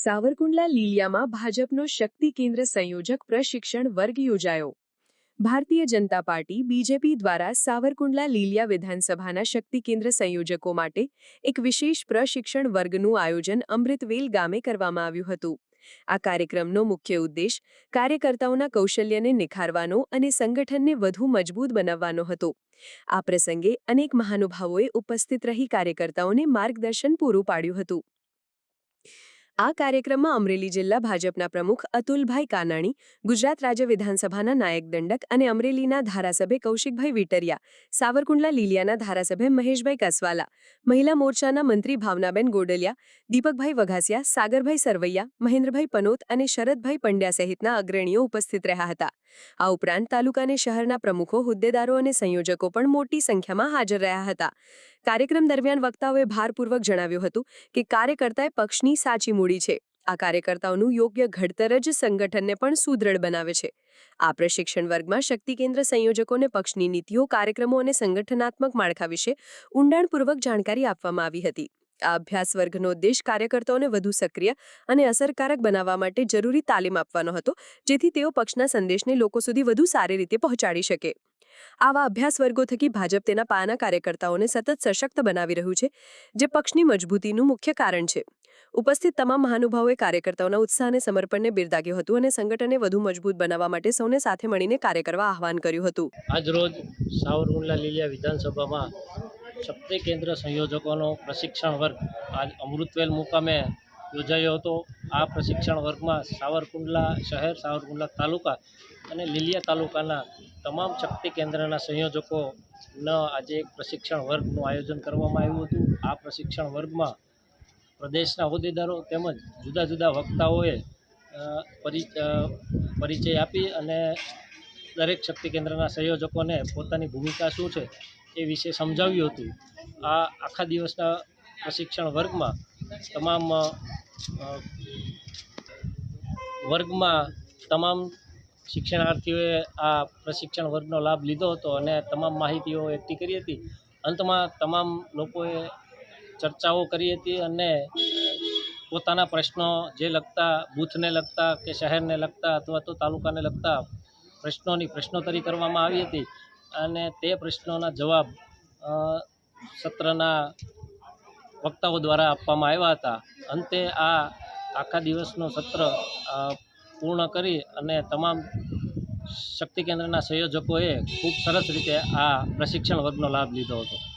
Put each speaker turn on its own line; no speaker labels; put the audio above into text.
સાવરકુંડલા લીલિયામાં ભાજપનો શક્તિ કેન્દ્ર સંયોજક પ્રશિક્ષણ વર્ગ યોજાયો. ભારતીય જનતા પાર્ટી, બીજેપી દ્વારા સાવરકુંડલા લીલિયા વિધાનસભાના શક્તિ કેન્દ્ર સંયોજકો માટે એક વિશેષ પ્રશિક્ષણ વર્ગનું આયોજન અમૃતવેલ ગામે કરવામાં આવ્યું હતું. આ કાર્યક્રમનો મુખ્ય ઉદ્દેશ કાર્યકર્તાઓના કૌશલ્યને નિખારવાનો અને સંગઠનને વધુ મજબૂત બનાવવાનો હતો. આ પ્રસંગે અનેક મહાનુભાવોએ ઉપસ્થિત રહી કાર્યકર્તાઓને માર્ગદર્શન પૂરું પાડ્યું હતું. આ કાર્યક્રમમાં અમરેલી જિલ્લા ભાજપના પ્રમુખ અતુલભાઈ કાનાણી, ગુજરાત રાજ્ય વિધાનસભાના નાયક દંડક અને અમરેલીના ધારાસભ્ય કૌશિકભાઈ વિટરિયા, સાવરકુંડલા લીલિયાના ધારાસભ્ય મહેશભાઈ કસવાલા, મહિલા મોરચાના મંત્રી ભાવનાબેન ગોડલિયા, દીપકભાઈ વઘાસિયા, સાગરભાઈ સરવૈયા, મહેન્દ્રભાઈ પનોત અને શરદભાઈ પંડ્યા સહિતના અગ્રણીઓ ઉપસ્થિત રહ્યા હતા. આ ઉપરાંત તાલુકા અને શહેરના પ્રમુખો, હોદ્દેદારો અને સંયોજકો પણ મોટી સંખ્યામાં હાજર રહ્યા હતા. કાર્યક્રમ દરમિયાન વક્તાઓએ ભારપૂર્વક જણાવ્યું હતું કે કાર્યકર્તાએ પક્ષની સાચી મૂડી છે. આ કાર્યકર્તાઓનું યોગ્ય ઘડતર જ સંગઠનને પણ સુદૃઢ બનાવે છે. આ પ્રશિક્ષણ વર્ગમાં શક્તિ કેન્દ્ર સંયોજકોને પક્ષની નીતિઓ, કાર્યક્રમો અને સંગઠનાત્મક માળખા વિશે ઊંડાણપૂર્વક જાણકારી આપવામાં આવી હતી. આ અભ્યાસ વર્ગનો ઉદ્દેશ કાર્યકર્તાઓને વધુ સક્રિય અને અસરકારક બનાવવા માટે જરૂરી તાલીમ આપવાનો હતો, જેથી તેઓ પક્ષના સંદેશને લોકો સુધી વધુ સારી રીતે પહોંચાડી શકે. આવા અભ્યાસ વર્ગો થકી ભાજપ તેના પાયાના કાર્યકર્તાઓને સતત સશક્ત બનાવી રહ્યું છે, જે પક્ષની મજબૂતીનું મુખ્ય કારણ છે. ઉપસ્થિત તમામ મહાનુભાવોએ કાર્યકર્તાઓના ઉત્સાહ અને સમર્પણને બિરદાવ્યું હતું અને સંગઠનને વધુ મજબૂત બનાવવા માટે સૌને સાથે મળીને કાર્ય કરવા આહવાન કર્યું હતું.
આજરોજ સાવરકુંડલા લીલિયા વિધાનસભામાં શક્તિ કેન્દ્ર સંયોજકોનો પ્રશિક્ષણ વર્ગ આજ અમૃતવેલ મુકામે યોજાયો હતો. આ પ્રશિક્ષણ વર્ગમાં સાવરકુંડલા શહેર, સાવરકુંડલા તાલુકા અને લીલિયા તાલુકાના તમામ શક્તિ કેન્દ્રના સંયોજકોના આજે એક પ્રશિક્ષણ વર્ગનું આયોજન કરવામાં આવ્યું હતું. આ પ્રશિક્ષણ વર્ગમાં પ્રદેશના હોદ્દેદારો તેમજ જુદા જુદા વક્તાઓએ પરિ પરિચય આપી અને દરેક શક્તિ કેન્દ્રના સંયોજકોને પોતાની ભૂમિકા શું છે એ વિશે સમજાવ્યું હતું. આ આખા દિવસના પ્રશિક્ષણ વર્ગમાં તમામ વર્ગમાં તમામ શિક્ષણાર્થીઓએ આ પ્રશિક્ષણ વર્ગનો લાભ લીધો હતો અને તમામ માહિતીઓ એકઠી કરી હતી. અંતમાં તમામ લોકોએ ચર્ચાઓ કરી હતી અને પોતાના પ્રશ્નો જે લગતા બૂથને લગતા કે શહેરને લગતા અથવા તો તાલુકાને લગતા પ્રશ્નોની પ્રશ્નોત્તરી કરવામાં આવી હતી અને તે પ્રશ્નોના જવાબ સત્રના વક્તાઓ દ્વારા આપવામાં આવ્યા હતા. અંતે આ આખા દિવસનું સત્ર પૂર્ણ કરી અને તમામ શક્તિ કેન્દ્રના સંયોજકોએ ખૂબ સરસ રીતે આ પ્રશિક્ષણ વર્ગનો લાભ લીધો હતો.